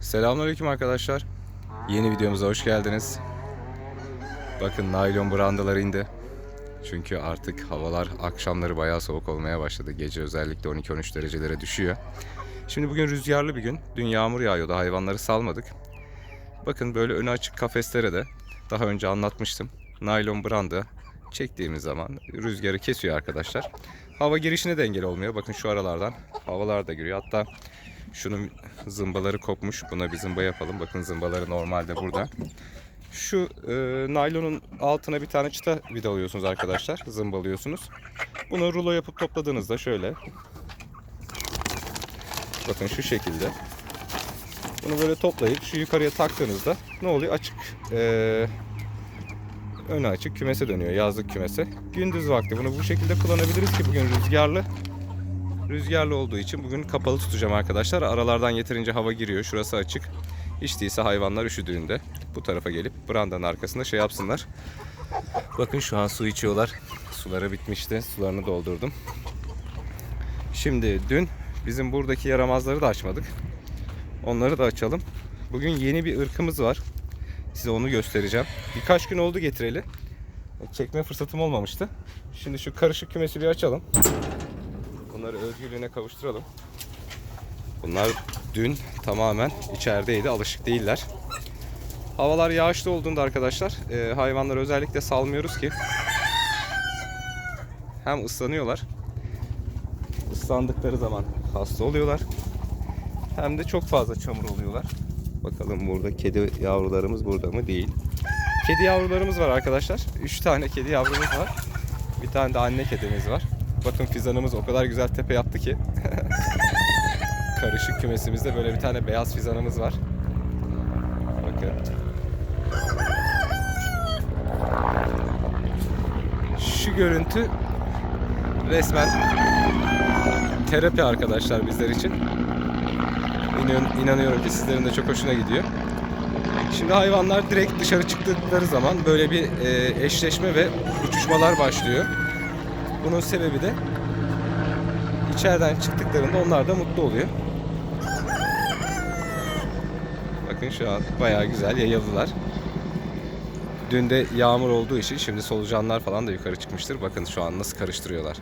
Selamünaleyküm arkadaşlar. Yeni videomuza hoş geldiniz. Bakın naylon brandalar indi. Çünkü artık havalar akşamları bayağı soğuk olmaya başladı. Gece özellikle 12-13 derecelere düşüyor. Şimdi bugün rüzgarlı bir gün. Dün yağmur yağıyordu. Hayvanları salmadık. Bakın böyle önü açık kafeslere de daha önce anlatmıştım. Naylon branda çektiğimiz zaman rüzgarı kesiyor arkadaşlar. Hava girişine de engel olmuyor. Bakın şu aralardan havalar da giriyor. Hatta şunun zımbaları kopmuş. Buna bir zımba yapalım. Bakın zımbaları normalde burada. Şu e, naylonun altına bir tane çıta vidalıyorsunuz arkadaşlar. Zımbalıyorsunuz. Bunu rulo yapıp topladığınızda şöyle. Bakın şu şekilde. Bunu böyle toplayıp şu yukarıya taktığınızda ne oluyor? Açık e, önü açık kümese dönüyor. Yazlık kümese. Gündüz vakti bunu bu şekilde kullanabiliriz ki bugün rüzgarlı. Rüzgarlı olduğu için bugün kapalı tutacağım arkadaşlar. Aralardan yeterince hava giriyor. Şurası açık. Hiç değilse hayvanlar üşüdüğünde bu tarafa gelip brandanın arkasında şey yapsınlar. Bakın şu an su içiyorlar. Suları bitmişti. Sularını doldurdum. Şimdi dün bizim buradaki yaramazları da açmadık. Onları da açalım. Bugün yeni bir ırkımız var. Size onu göstereceğim. Birkaç gün oldu getireli. Çekme fırsatım olmamıştı. Şimdi şu karışık kümesi bir açalım. Bunları özgürlüğüne kavuşturalım. Bunlar dün tamamen içerideydi. Alışık değiller. Havalar yağışlı olduğunda arkadaşlar e, hayvanları özellikle salmıyoruz ki hem ıslanıyorlar ıslandıkları zaman hasta oluyorlar hem de çok fazla çamur oluyorlar. Bakalım burada kedi yavrularımız burada mı? Değil. Kedi yavrularımız var arkadaşlar. 3 tane kedi yavrumuz var. Bir tane de anne kedimiz var. Bakın fizanımız o kadar güzel tepe yaptı ki. Karışık kümesimizde böyle bir tane beyaz fizanımız var. Bakın. Şu görüntü resmen terapi arkadaşlar bizler için. İnan- İnanıyorum ki sizlerin de çok hoşuna gidiyor. Şimdi hayvanlar direkt dışarı çıktıkları zaman böyle bir e, eşleşme ve uçuşmalar başlıyor. Bunun sebebi de içeriden çıktıklarında onlar da mutlu oluyor. Bakın şu an bayağı güzel yayıldılar. Dün de yağmur olduğu için şimdi solucanlar falan da yukarı çıkmıştır. Bakın şu an nasıl karıştırıyorlar.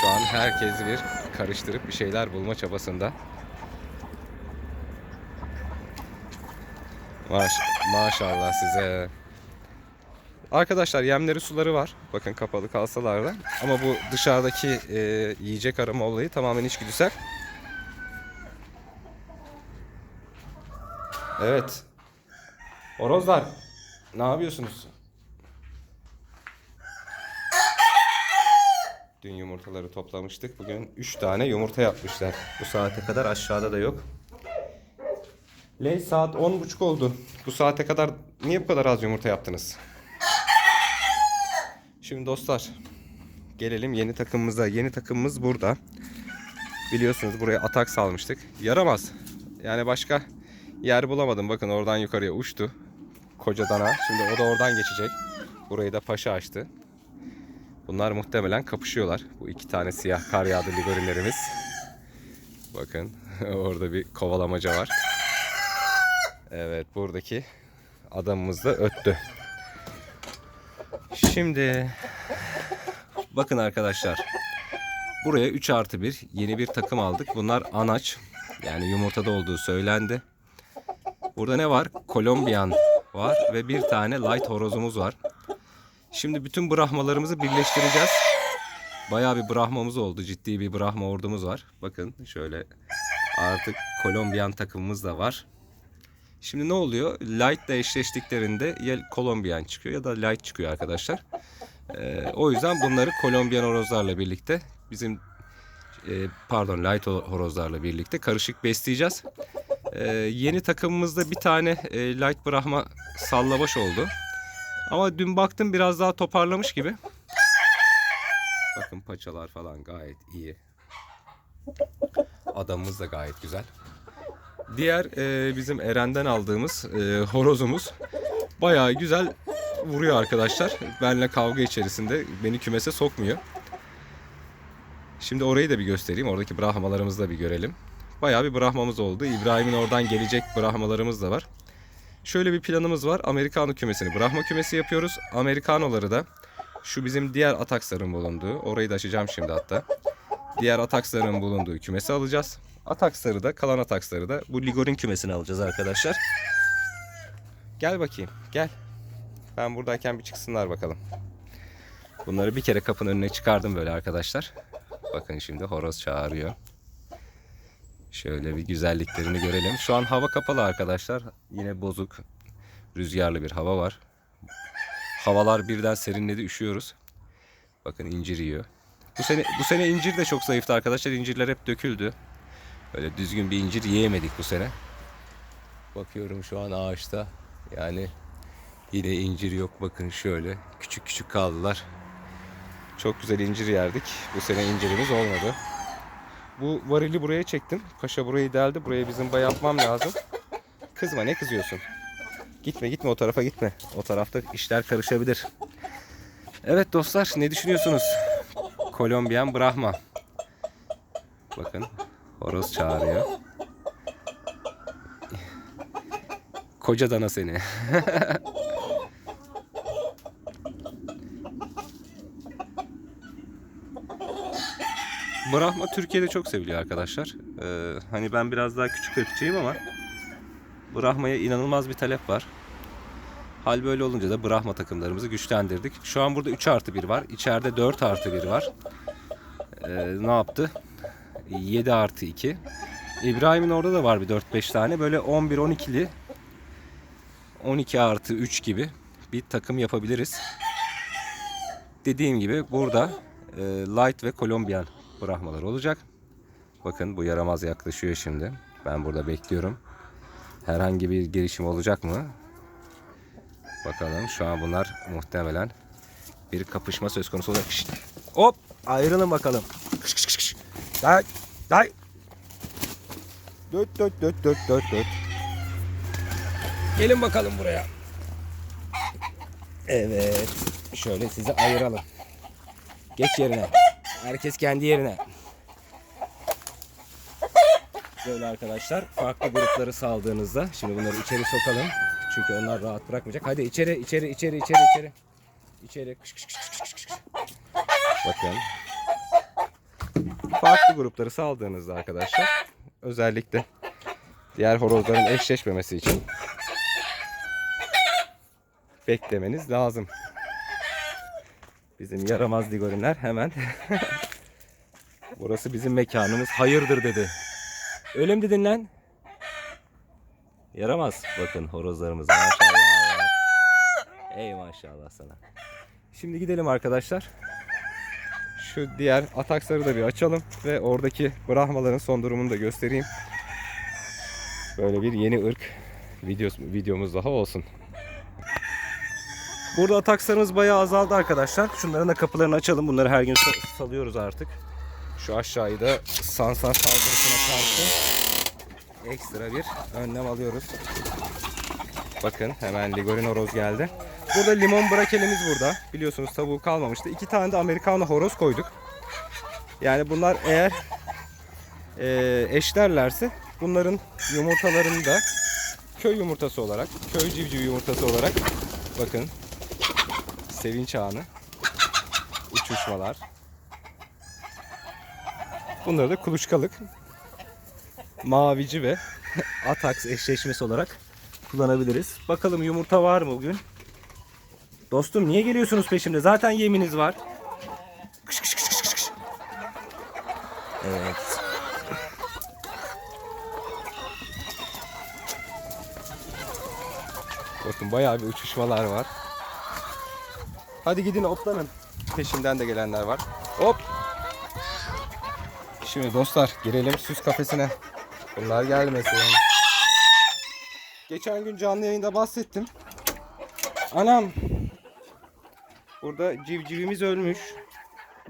Şu an herkes bir karıştırıp bir şeyler bulma çabasında. Maş maşallah size. Arkadaşlar yemleri suları var. Bakın kapalı kalsalar da. Ama bu dışarıdaki e, yiyecek arama olayı tamamen içgüdüsel. Evet. Horozlar. Ne yapıyorsunuz? Dün yumurtaları toplamıştık. Bugün 3 tane yumurta yapmışlar. Bu saate kadar aşağıda da yok. Ley saat 10.30 oldu. Bu saate kadar niye bu kadar az yumurta yaptınız? Şimdi dostlar gelelim yeni takımımıza. Yeni takımımız burada. Biliyorsunuz buraya atak salmıştık. Yaramaz. Yani başka yer bulamadım. Bakın oradan yukarıya uçtu. Koca dana. Şimdi o da oradan geçecek. Burayı da paşa açtı. Bunlar muhtemelen kapışıyorlar. Bu iki tane siyah kar yağdı ligorilerimiz. Bakın orada bir kovalamaca var. Evet buradaki adamımız da öttü. Şimdi bakın arkadaşlar. Buraya 3 artı 1 yeni bir takım aldık. Bunlar anaç. Yani yumurtada olduğu söylendi. Burada ne var? Kolombiyan var ve bir tane light horozumuz var. Şimdi bütün brahmalarımızı birleştireceğiz. Bayağı bir brahmamız oldu. Ciddi bir brahma ordumuz var. Bakın şöyle artık Kolombiyan takımımız da var. Şimdi ne oluyor? Light ile eşleştiklerinde ya Kolombiyan çıkıyor ya da Light çıkıyor arkadaşlar. Ee, o yüzden bunları Kolombiyan horozlarla birlikte bizim e, pardon Light horozlarla birlikte karışık besleyeceğiz. Ee, yeni takımımızda bir tane e, Light Brahma sallabaş oldu. Ama dün baktım biraz daha toparlamış gibi. Bakın paçalar falan gayet iyi. Adamımız da gayet güzel. Diğer e, bizim Eren'den aldığımız e, horozumuz bayağı güzel vuruyor arkadaşlar. Benle kavga içerisinde beni kümese sokmuyor. Şimdi orayı da bir göstereyim. Oradaki brahmalarımızı da bir görelim. bayağı bir Brahmamız oldu. İbrahim'in oradan gelecek Brahmalarımız da var. Şöyle bir planımız var. Amerikano kümesini Brahma kümesi yapıyoruz. Amerikanoları da şu bizim diğer ataksların bulunduğu, orayı da açacağım şimdi hatta. Diğer ataksların bulunduğu kümesi alacağız. Ataksları da, kalan ataksları da bu Ligorin kümesini alacağız arkadaşlar. Gel bakayım, gel. Ben buradayken bir çıksınlar bakalım. Bunları bir kere kapının önüne çıkardım böyle arkadaşlar. Bakın şimdi horoz çağırıyor. Şöyle bir güzelliklerini görelim. Şu an hava kapalı arkadaşlar. Yine bozuk, rüzgarlı bir hava var. Havalar birden serinledi, üşüyoruz. Bakın incir yiyor. Bu sene bu sene incir de çok zayıftı arkadaşlar. İncirler hep döküldü. Öyle düzgün bir incir yiyemedik bu sene. Bakıyorum şu an ağaçta. Yani yine incir yok. Bakın şöyle küçük küçük kaldılar. Çok güzel incir yerdik. Bu sene incirimiz olmadı. Bu varili buraya çektim. Paşa burayı deldi. Buraya bizim bay yapmam lazım. Kızma ne kızıyorsun? Gitme gitme o tarafa gitme. O tarafta işler karışabilir. Evet dostlar ne düşünüyorsunuz? Kolombiyan Brahma. Bakın horoz çağırıyor. Koca dana seni. Brahma Türkiye'de çok seviliyor arkadaşlar. Ee, hani ben biraz daha küçük ırkçıyım ama Brahma'ya inanılmaz bir talep var. Hal böyle olunca da Brahma takımlarımızı güçlendirdik. Şu an burada 3 artı 1 var. İçeride 4 artı 1 var. Ee, ne yaptı? 7 artı 2. İbrahim'in orada da var bir 4-5 tane. Böyle 11-12'li 12 artı 3 gibi bir takım yapabiliriz. Dediğim gibi burada e, Light ve Colombian Brahmalar olacak. Bakın bu yaramaz yaklaşıyor şimdi. Ben burada bekliyorum. Herhangi bir gelişim olacak mı? Bakalım şu an bunlar muhtemelen bir kapışma söz konusu olacak. Şşt! Hop ayrılın bakalım. Kış kış kış. Day day. Dört dört dört dört dört dört. Gelin bakalım buraya. Evet. Şöyle sizi ayıralım. Geç yerine. Herkes kendi yerine. Böyle arkadaşlar farklı grupları saldığınızda şimdi bunları içeri sokalım. Çünkü onlar rahat bırakmayacak. Hadi içeri içeri içeri içeri içeri. İçeri. Kış, kış, kış, kış, kış. Bakın. Farklı grupları saldığınızda arkadaşlar özellikle diğer horozların eşleşmemesi için beklemeniz lazım. Bizim yaramaz digorinler hemen burası bizim mekanımız hayırdır dedi. Öyle mi dedin lan? Yaramaz. Bakın horozlarımız maşallah. Ey maşallah sana. Şimdi gidelim arkadaşlar. Şu diğer ataksları da bir açalım ve oradaki brahmaların son durumunu da göstereyim. Böyle bir yeni ırk videos, videomuz daha olsun. Burada atakslarımız bayağı azaldı arkadaşlar. Şunların da kapılarını açalım. Bunları her gün sa- salıyoruz artık. Şu aşağıyı da sansar saldırısına karşı ekstra bir önlem alıyoruz. Bakın hemen Ligorin horoz geldi. Burada limon brakelimiz burada. Biliyorsunuz tavuğu kalmamıştı. İki tane de Amerikano horoz koyduk. Yani bunlar eğer e, eşlerlerse bunların yumurtalarını da köy yumurtası olarak, köy civciv yumurtası olarak bakın sevinç anı, uçuşmalar. Bunları da kuluçkalık, mavici ve ataks eşleşmesi olarak kullanabiliriz. Bakalım yumurta var mı bugün? Dostum niye geliyorsunuz peşimde? Zaten yeminiz var. Kış kış kış kış kış. Evet. Bakın bayağı bir uçuşmalar var. Hadi gidin hoplanın. Peşimden de gelenler var. Hop. Şimdi dostlar girelim süs kafesine. Bunlar gelmesin. Geçen gün canlı yayında bahsettim. Anam. Burada civcivimiz ölmüş.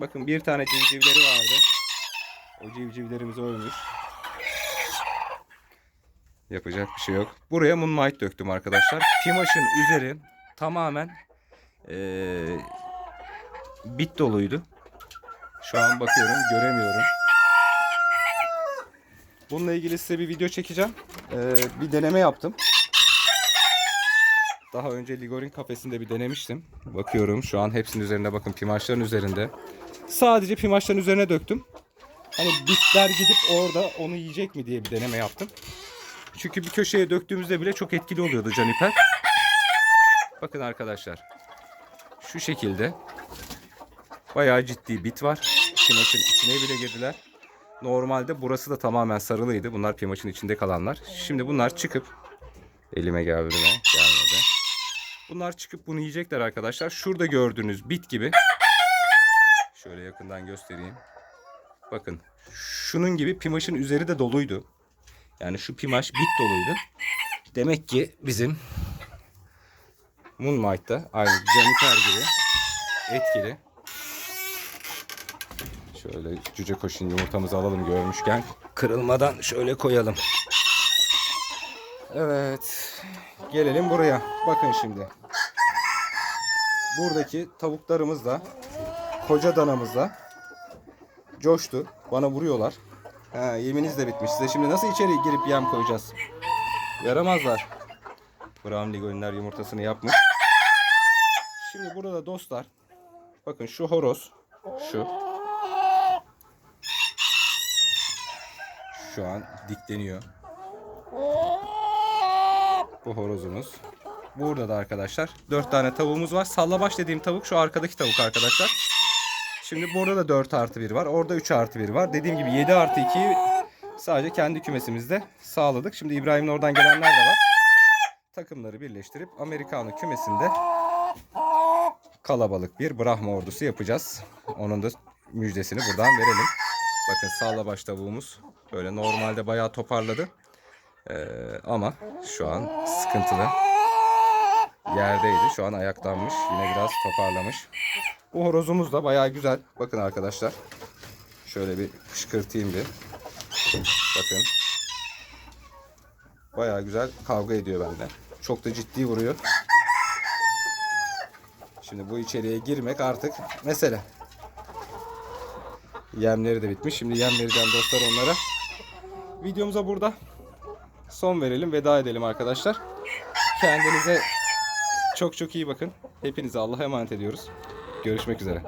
Bakın bir tane civcivleri vardı. O civcivlerimiz ölmüş. Yapacak bir şey yok. Buraya Moonlight döktüm arkadaşlar. Pimaş'ın üzeri tamamen eee, bit doluydu. Şu an bakıyorum göremiyorum. Bununla ilgili size bir video çekeceğim. Ee, bir deneme yaptım. Daha önce Ligorin kafesinde bir denemiştim. Bakıyorum şu an hepsinin üzerinde bakın pimaçların üzerinde. Sadece pimaçların üzerine döktüm. Hani bitler gidip orada onu yiyecek mi diye bir deneme yaptım. Çünkü bir köşeye döktüğümüzde bile çok etkili oluyordu caniper. Bakın arkadaşlar. Şu şekilde. Bayağı ciddi bit var. Pimaçın içine bile girdiler. Normalde burası da tamamen sarılıydı. Bunlar pimaçın içinde kalanlar. Şimdi bunlar çıkıp elime geldi mi? Bunlar çıkıp bunu yiyecekler arkadaşlar. Şurada gördüğünüz bit gibi. Şöyle yakından göstereyim. Bakın şunun gibi pimaşın üzeri de doluydu. Yani şu pimaş bit doluydu. Demek ki bizim Moonlight'ta aynı Janiper gibi etkili. Şöyle cüce koşun yumurtamızı alalım görmüşken. Kırılmadan şöyle koyalım. Evet. Gelelim buraya. Bakın şimdi. Buradaki tavuklarımız da koca danamız da coştu. Bana vuruyorlar. Ha, yeminiz de bitmiş. Size şimdi nasıl içeri girip yem koyacağız? Yaramazlar. Brown Ligolinler yumurtasını yapmış. Şimdi burada dostlar. Bakın şu horoz. Şu. Şu an dikleniyor. Bu horozumuz. Burada da arkadaşlar 4 tane tavuğumuz var. Sallabaş dediğim tavuk şu arkadaki tavuk arkadaşlar. Şimdi burada da 4 artı 1 var. Orada 3 artı 1 var. Dediğim gibi 7 artı 2'yi sadece kendi kümesimizde sağladık. Şimdi İbrahim'in oradan gelenler de var. Takımları birleştirip Amerikanlı kümesinde kalabalık bir Brahma ordusu yapacağız. Onun da müjdesini buradan verelim. Bakın sallabaş tavuğumuz böyle normalde bayağı toparladı. Ee, ama şu an sıkıntılı. Yerdeydi. Şu an ayaklanmış. Yine biraz toparlamış. Bu horozumuz da bayağı güzel. Bakın arkadaşlar. Şöyle bir kışkırtayım bir. Bakın. Bayağı güzel kavga ediyor benden. Çok da ciddi vuruyor. Şimdi bu içeriye girmek artık mesele. Yemleri de bitmiş. Şimdi yem vereceğim dostlar onlara. Videomuza burada son verelim. Veda edelim arkadaşlar. Kendinize çok çok iyi bakın. Hepinize Allah'a emanet ediyoruz. Görüşmek üzere.